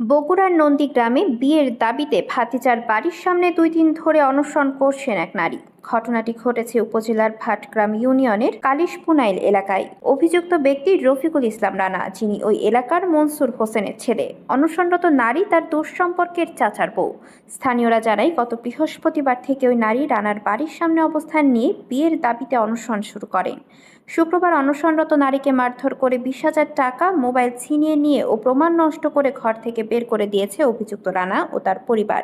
বগুড়ার নন্দীগ্রামে বিয়ের দাবিতে ভাতিজার বাড়ির সামনে দুই দিন ধরে অনশন করছেন এক নারী। ঘটনাটি ঘটেছে উপজেলার ভাটগ্রাম ইউনিয়নের কালিশপুনাইল এলাকায়। অভিযুক্ত ব্যক্তি রফিকুল ইসলাম রানা, যিনি ওই এলাকার মনসুর হোসেনের ছেলে। অনশনরত নারী তার দূর সম্পর্কের চাচার বউ। স্থানীয়রা জানায়, গত বৃহস্পতিবার থেকে ওই নারী রানার বাড়ির সামনে অবস্থান নিয়ে বিয়ের দাবিতে অনশন শুরু করেন। শুক্রবার অনশনরত নারীকে মারধর করে বিশ হাজার টাকা মোবাইল ছিনিয়ে নিয়ে ও প্রমাণ নষ্ট করে ঘর থেকে বের করে দিয়েছে অভিযুক্ত রানা ও তার পরিবার।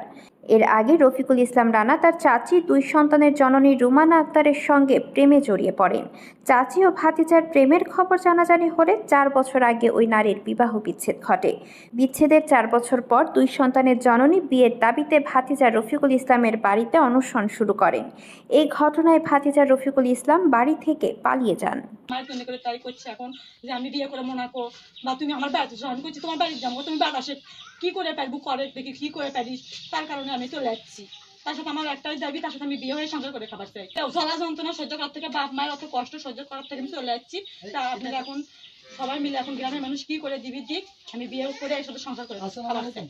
এর আগে রফিকুল ইসলাম রানা তার চাচি, দুই সন্তানের জননী রুমানা আক্তারের সঙ্গে প্রেমে জড়িয়ে পড়েন। চাচি ও ভাতিজার প্রেমের খবর জানাজানি হলে চার বছর আগে ওই নারীর বিবাহ বিচ্ছেদ ঘটে। বিচ্ছেদের চার বছর পর দুই সন্তানের জননী বিয়ের দাবিতে ভাতিজা রফিকুল ইসলামের বাড়িতে অনশন শুরু করেন। এই ঘটনায় ভাতিজা রফিকুল ইসলাম বাড়ি থেকে পালিয়ে যান। এখন যে আমি বিয়ে করে মনে বা তুমি আমার বাড়িতে। আমি করছি তোমার যাব তুমি বাতাসে কি করে পারব করে দেখি কি করে পারিস? তার কারণে আমি চলে যাচ্ছি তার সাথে আমার একটাই দাবি তার সাথে আমি বিয়ে হয়ে সংসার করে খাবার চাই। চলা যন্ত্রণা সহ্য করার থেকে বাপ মায়ের অত কষ্ট সহ্য করার থেকে আমি চলে যাচ্ছি তা আপনারা এখন সবাই মিলে এখন গ্রামের মানুষ কি করে দিবি দিক আমি বিয়ে করে এই সাথে সংসার করে খাবার চাই।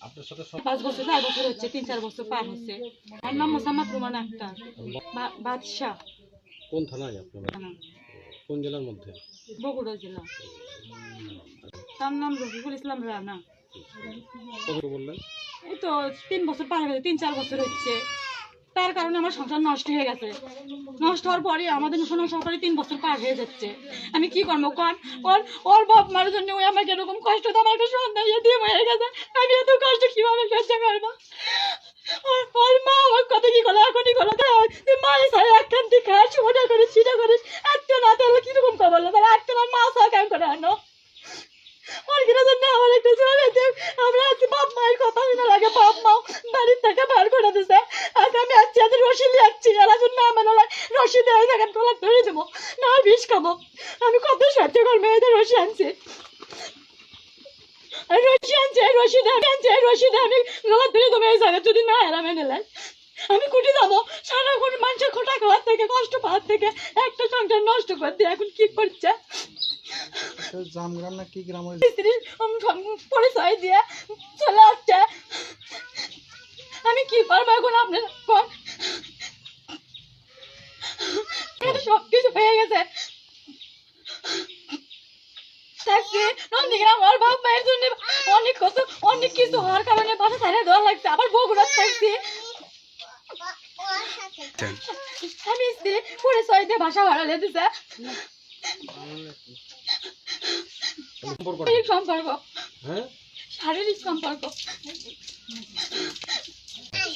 আপনার সাথে পাঁচ বছর চার বছর হচ্ছে তিন চার বছর পার হচ্ছে। আমার নাম মোসাম্মদ রুমান আক্তার বা- বাদশাহ। কোন থানায় আপনার কোন জেলার মধ্যে? বগুড়া জেলা। তার নাম রফিকুল ইসলাম রানা। তার কারণে আমার সংসার নষ্ট হয়ে গেছে। নষ্ট হওয়ার পরে আমাদের সংসার করে তিন বছর পার হয়ে যাচ্ছে। আমি কি করব? কন ওর ওর বাপ মার জন্য ওই আমাকে এরকম কষ্ট, তো আমার একটা সন্তান দিয়ে হয়ে গেছে। আমি এত কষ্ট কীভাবে সহ্য করব? ওর মা আমার কত কি করল? এখনই করল মায়ের সাথে একখান থেকে খাস ওটা করে সেটা করে একটা না তাহলে কীরকম করব তাহলে একটা না মা সাথে কেমন করে আনো ওর কিনা জন্য আমার একটু চলে যেতে আমরা আছি বাপ মায়ের কথা শুনে লাগে বাপ মাও বাড়ির থেকে বার করে দিছে আজ আমি আছি আজ রশি নিয়ে আসছি আর এখন না মানে রশি দিয়ে সেখান তোলা ধরে দেবো না বিষ খাব। আমি কত করব মেয়েদের রশি আনছি। রশি আনছে দেবে আনছে দেবে আমি গলা ধরে দেবো এই যদি না নিলেন আমি কুটি যাব সারাক্ষণ মানুষের খোটা খাওয়ার থেকে কষ্ট পাওয়ার থেকে একটা সংসার নষ্ট করে দিয়ে এখন কি করছে? জামগ্রাম না কি গ্রাম পরিচয় দিয়ে চলে আসছে। আমি কি করব এখন আপনার কোন সব কিছু হয়ে গেছে। ট্যাক্সি নন্দীগ্রাম ওর বাপ মায়ের জন্য অনেক কিছু অনেক কিছু হওয়ার কারণে বাসা ছাড়িয়ে দেওয়া লাগছে। আবার বগুড়ার ট্যাক্সি আমি স্ত্রী পরিচয় দিয়ে ভাষা ভাড়ালে দিছে। শারীরিক সম্পর্ক। হ্যাঁ? শারীরিক সম্পর্ক।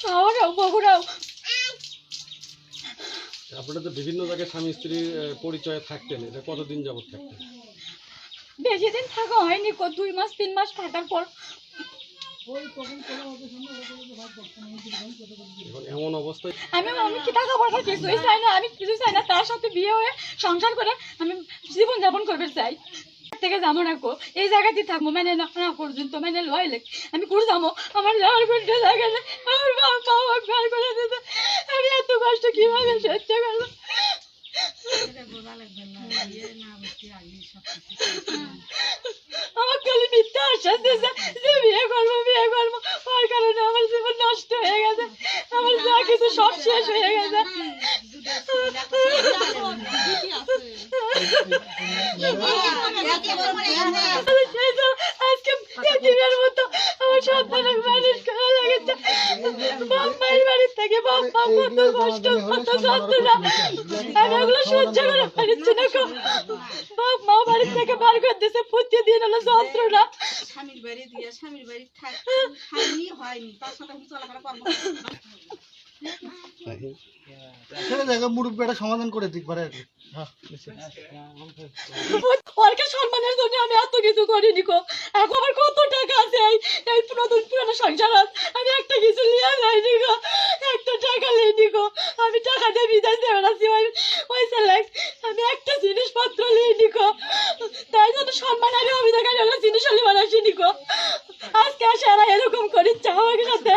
শহরেও বগুড়াও। আপনারা তো বিভিন্ন জায়গায় স্বামী স্ত্রীর পরিচয় থাকতেন এটা কতদিন যাবত থাকতেন? বেশি দিন থাকা হয়নি দুই মাস তিন মাস থাকার পর। এমন অবস্থায় আমি আমি কি টাকা পয়সা কিছুই চাই না আমি কিছু চাই না তার সাথে বিয়ে হয়ে সংসার করে আমি জীবন যাপন করবে চাই। থেকে যাব না কো এই জায়গাতে থাকব মানে না না পর্যন্ত মানে লয় লেখ। আমি করে যাব আমার যাওয়ার কোনো জায়গা নেই আমার বাবা ঘর করে দিতে আমি এত কষ্ট কীভাবে সহ্য করব আমার খালি মিথ্যা আশ্বাস দিয়েছে যে বিয়ে করব বিয়ে করব ওর কারণে আমার জীবন নষ্ট হয়ে গেছে আমার যা কিছু সব শেষ হয়ে গেছে সেই তো আজকে দিনের মতো আমার সন্তানের মানুষ করা লেগেছে বাপ মায়ের বাড়ির থেকে বাপ মা কত কষ্ট ওগুলো সহ্য করে পারছি না। বাপ মা বাড়ির থেকে বার করে দিয়েছে প্রতিদিন হলো যন্ত্রণা স্বামীর বাড়ি দিয়ে স্বামীর বাড়ি হয়নি হয়নি তার সাথে চলাফেরা করব দেখো মুরব্বী একটা সমাধান করে দিক পারে কি। হ্যাঁ। ওরকে সম্মানের জন্য আমি এত কিছু করিনি গো। এখন আমার কত টাকা আছে? এই নতুন পুরানো সংসার আমি একটা কিছু নিয়ে যাইনি গো। একটা টাকা নিইনি গো। আমি টাকা দিয়ে বিদেশ দেবে না ওই ওই সেলেক্ট আমি একটা জিনিসপত্র নিইনি গো। তাই জন্য সম্মান আমি হলো জিনিস হলে বানাসিনি গো আজকে আসে এরা এরকম করিচ্ছে আমার সাথে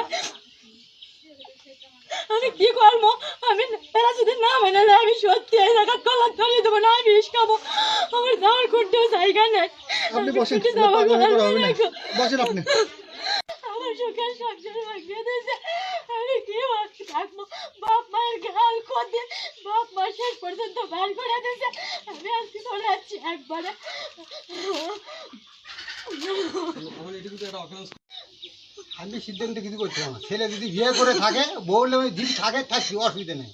আমি কি করব আমি এরা যদি না মেনে নেয় আমি সত্যি এই জায়গা কলার ধরিয়ে দেবো না আমি বিষ খাব আমার যাওয়ার করতেও জায়গা নেই আপনি আমি বসেন। বসেন আপনি। আমার সুখের সংসার ভাঙিয়ে দিয়েছে আমি কি বাকি থাকব বাপ মায়ের গাল খোদে বাপ মা শেষ পর্যন্ত বার করে দিয়েছে। আমি আজকে চলে যাচ্ছি একবারে? আমার এটুকু তো একটা অফেন্স আমি সিদ্ধান্ত কিছু করছিলাম না ছেলে যদি বিয়ে করে থাকে বউলে ওই যদি থাকে থাকছি অসুবিধা নেই।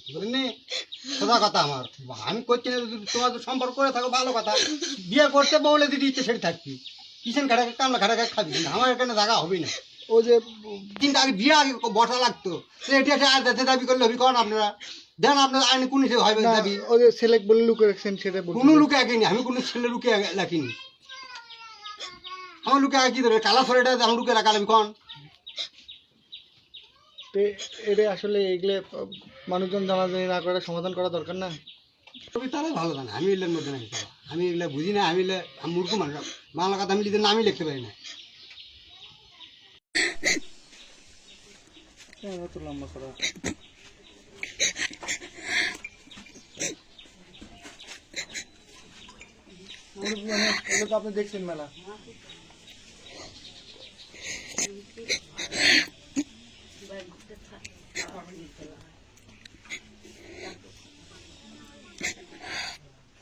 সোজা কথা আমার। আমি করছি না তোমার সম্পর্ক করে থাকো ভালো কথা। বিয়ে করতে বউলে যদি ইচ্ছে সেটা থাকবি। কিষেন খাটাকে কামলা খাটাকে খাবি? কিন্তু আমার এখানে জায়গা হবে না। ও যে কিন্তু আগে বিয়ে আগে বসা লাগতো। সে এটা এসে আর দাবি করলে হবি করেন আপনারা? দেন আপনার আইনে কোন হিসেবে না, দাবি? ও যে সিলেক্ট বলে লুকে রাখছেন সেটা বলুন কোনো লুকে আঁকিনি। আমি কোনো ছেলে লুকে রাখিনি। আমার লুকে আঁকি দেবে কালা ফলেটা আমার লুকে রাখালাম কন এটা আসলে এগুলো মানুষজন জানাজানি না করে সমাধান করা দরকার না? তবে তারাই ভালো জানে আমি এগুলোর মধ্যে নাই। আমি এগুলো বুঝি না আমি এগুলো আমি মূর্খ মানুষ। বাংলা কথা আমি লিখতে নামই লিখতে পারি না। লম্বা করা। এগুলো তো আপনি দেখছেন মেলা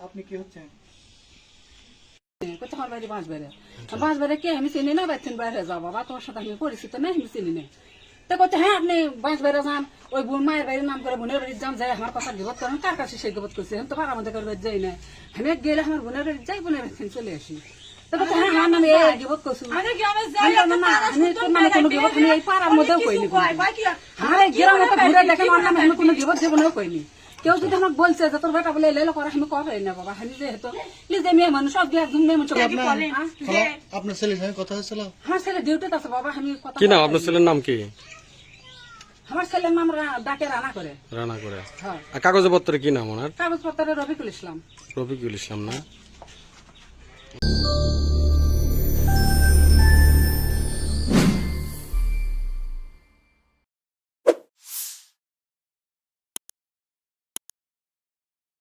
আপনি কি হচ্ছেন কোথাও বাড়ি? বাঁশ বেড়ে বাঁশ বেড়ে কে? আমি চিনি না বাইছেন বাইরে যাও বাবা তোমার সাথে আমি পরিচিত নেই আমি চিনি না তো করতে হ্যাঁ আপনি বাঁশ বেড়ে যান। ওই বোন মায়ের বাড়ির নাম করে বোনের বাড়ির যান যাই আমার কথা গিবত করেন। কার কাছে সেই গিবত করছে? আমি তো পাড়া মধ্যে করবে যাই না আমি গেলে আমার বোনের বাড়ি যাই বোনের বাড়ি চলে আসি। হ্যাঁ না কোনো গিবত জীবনেও কইনি। কেউ যদি আমাকে বলছে যে তোর বেটা বলে এলে লোক আমি করে না বাবা? আমি যেহেতু নিজে মেয়ে মানুষ সব দিয়ে একদম মেয়ে মানুষ হ্যাঁ। আপনার ছেলের সঙ্গে কথা হয়েছিল? আমার ছেলে ডিউটিতে আছে বাবা আমি কথা কি নাম? আপনার ছেলের নাম কি? আমার ছেলের নাম ডাকে রানা করে। রানা করে। হ্যাঁ। আর কাগজপত্রে কি নাম ওনার? কাগজপত্রে রফিকুল ইসলাম। রফিকুল ইসলাম না?